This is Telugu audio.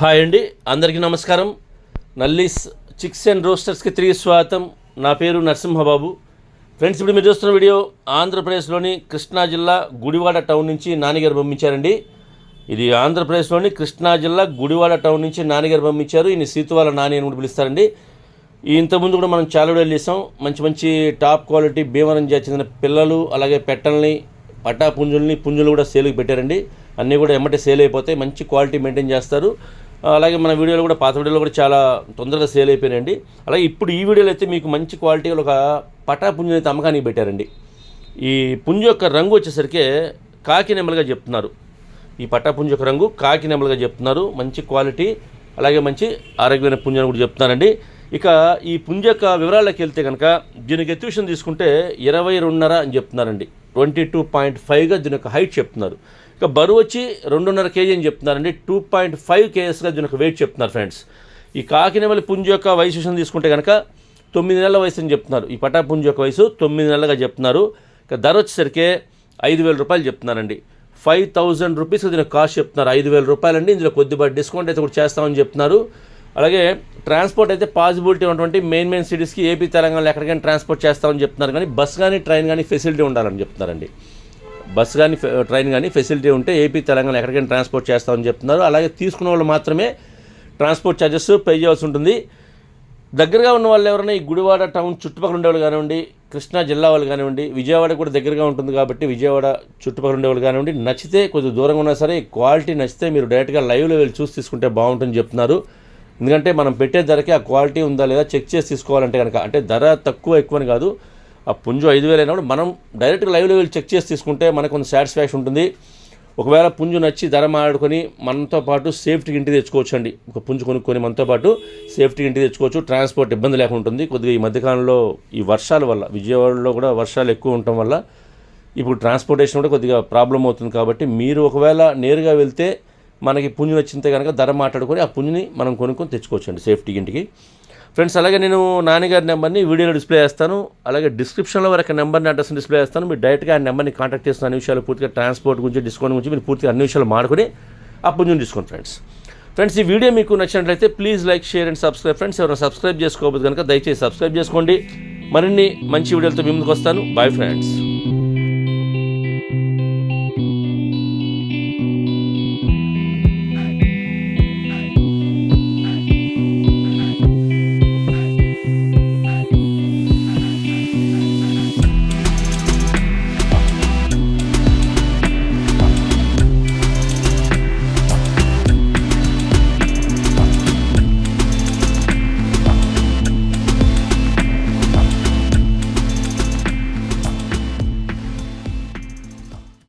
హాయ్ అండి అందరికీ నమస్కారం. నల్లీస్ చిక్స్ అండ్ రోస్టర్స్కి తిరిగి స్వాగతం. నా పేరు నరసింహబాబు. ఫ్రెండ్స్ ఇప్పుడు మీరు చూస్తున్న వీడియో ఆంధ్రప్రదేశ్లోని కృష్ణా జిల్లా గుడివాడ టౌన్ నుంచి నాన్నగారు పంపించారండి. ఇది ఆంధ్రప్రదేశ్లోని కృష్ణా జిల్లా గుడివాడ టౌన్ నుంచి నాన్నగారు పంపించారు. ఈయన సీతువాల నాని అని కూడా పిలుస్తారండి. ఇంతకుముందు కూడా మనం చాలా వీడియోలు చేసాం మంచి మంచి టాప్ క్వాలిటీ భీమవరం చెందిన పిల్లలు అలాగే పెట్టల్ని పటా పుంజుల్ని పుంజులు కూడా సేల్కి పెట్టారండి. అన్నీ కూడా ఎమ్మటే సేల్ అయిపోతాయి. మంచి క్వాలిటీ మెయింటైన్ చేస్తారు. అలాగే మన వీడియోలో కూడా పాత వీడియోలో కూడా చాలా తొందరగా సేల్ అయిపోయినాయండి. అలాగే ఇప్పుడు ఈ వీడియోలో అయితే మీకు మంచి క్వాలిటీ ఒక పటా పుంజుని అయితే అమ్మకానికి పెట్టారండి. ఈ పుంజు యొక్క రంగు వచ్చేసరికి కాకి నెమలుగా చెప్తున్నారు. ఈ పట్టాపుంజ యొక్క రంగు కాకి నెమలుగా చెప్తున్నారు. మంచి క్వాలిటీ అలాగే మంచి ఆరోగ్యమైన పుంజ అని కూడా చెప్తున్నారండి. ఇక ఈ పుంజ యొక్క వివరాల్లోకి వెళ్తే కనుక దీనికి ఎత్తుషన్ తీసుకుంటే ఇరవై రెండున్నర అని చెప్తున్నారండి. ట్వంటీ టూ పాయింట్ ఫైవ్గా దీని యొక్క హైట్ చెప్తున్నారు. ఇక బరువు వచ్చి రెండున్నర కేజీ అని చెప్తున్నారండి. టూ పాయింట్ ఫైవ్ కేజెస్గా దీని యొక్క వెయిట్ చెప్తున్నారు ఫ్రెండ్స్. ఈ కాకినవల్లి పుంజు యొక్క వయసు తీసుకుంటే కనుక తొమ్మిది నెలల వయసు అని చెప్తున్నారు. ఈ పటా పుంజు యొక్క వయసు తొమ్మిది నెలలుగా చెప్తున్నారు. ఇక ధర వచ్చేసరికి ఐదు వేల రూపాయలు చెప్తున్నారండి. ఫైవ్ థౌజండ్ రూపీస్ దీని కాస్ట్ చెప్తున్నారు. ఐదు వేల రూపాయలండి. ఇందులో కొద్దిపాటి డిస్కౌంట్ అయితే కూడా చేస్తామని చెప్తున్నారు. అలాగే ట్రాన్స్పోర్ట్ అయితే పాసిబిలిటీ ఉన్నటువంటి మెయిన్ మెయిన్ సిటీస్కి ఏపీ తెలంగాణలో ఎక్కడికైనా ట్రాన్స్పోర్ట్ చేస్తామని చెప్తున్నారు కానీ బస్ కానీ ట్రైన్ కానీ ఫెసిలిటీ ఉండాలని చెప్తున్నారండి. బస్ కానీ ట్రైన్ కానీ ఫెసిలిటీ ఉంటే ఏపీ తెలంగాణ ఎక్కడికైనా ట్రాన్స్పోర్ట్ చేస్తామని చెప్తున్నారు. అలాగే తీసుకున్న వాళ్ళు మాత్రమే ట్రాన్స్పోర్ట్ ఛార్జెస్ పే చేయాల్సి ఉంటుంది. దగ్గరగా ఉన్న వాళ్ళు ఎవరైనా ఈ గుడివాడ టౌన్ చుట్టుపక్కల ఉండేవాళ్ళు కానివ్వండి కృష్ణా జిల్లా వాళ్ళు కానివ్వండి విజయవాడ కూడా దగ్గరగా ఉంటుంది కాబట్టి విజయవాడ చుట్టుపక్కల ఉండేవాళ్ళు కానివ్వండి నచ్చితే కొంచెం దూరంగా ఉన్నా సరే క్వాలిటీ నచ్చితే మీరు డైరెక్ట్గా లైవ్లో వెళ్ళి చూసి తీసుకుంటే బాగుంటుందని చెప్తున్నారు. ఎందుకంటే మనం పెట్టే ధరకి ఆ క్వాలిటీ ఉందా లేదా చెక్ చేసి తీసుకోవాలంటే కనుక అంటే ధర తక్కువ ఎక్కువని కాదు ఆ పుంజు ఐదు వేలు అయినప్పుడు మనం డైరెక్ట్గా లైవ్లో వెళ్ళి చెక్ చేసి తీసుకుంటే మనకు కొంత సాటిస్ఫాక్షన్ ఉంటుంది. ఒకవేళ పుంజు నచ్చి ధర మాట్లాడుకొని మనతో పాటు సేఫ్టీకి ఇంటికి తెచ్చుకోవచ్చు అండి ఒక పుంజు కొనుక్కొని మనతో పాటు సేఫ్టీకి ఇంటికి తెచ్చుకోవచ్చు ట్రాన్స్పోర్ట్ ఇబ్బంది లేకుండా ఉంటుంది. కొద్దిగా ఈ మధ్యకాలంలో ఈ వర్షాల వల్ల విజయవాడలో కూడా వర్షాలు ఎక్కువ ఉండటం వల్ల ఇప్పుడు ట్రాన్స్పోర్టేషన్ కూడా కొద్దిగా ప్రాబ్లం అవుతుంది కాబట్టి మీరు ఒకవేళ నేరుగా వెళ్తే మనకి పుంజు నచ్చితే కనుక ధర మాట్లాడుకొని ఆ పుంజుని మనం కొనుక్కొని తెచ్చుకోవచ్చండి సేఫ్టీ ఇంటికి. ఫ్రెండ్స్ అలాగే నేను నాన్నగారి నెంబర్ని వీడియోలో డిస్ప్లే చేస్తాను. అలాగే డిస్క్రిప్షన్లో వరకు నెంబర్ని అడ్రస్ని డిస్ప్లే చేస్తాను. మీరు డైరెక్ట్గా ఆ నెంబర్ని కాంటాక్ట్ చేస్తున్న అన్ని విషయాలు పూర్తిగా ట్రాన్స్పోర్ట్ గురించి డిస్కౌంట్ గురించి మీరు పూర్తిగా అన్ని విషయాలు మాడుకొని ఆ పుంజుని తీసుకోండి ఫ్రెండ్స్. ఫ్రెండ్స్ ఈ వీడియో మీకు నచ్చినట్లయితే please like share and subscribe. Friends ఎవరైనా సబ్స్క్రైబ్ చేసుకోవద్దు కనుక దయచేసి సబ్స్క్రైబ్ చేసుకోండి. మరిన్ని మంచి వీడియోలతో మీ ముందుకు వస్తాను. Bye friends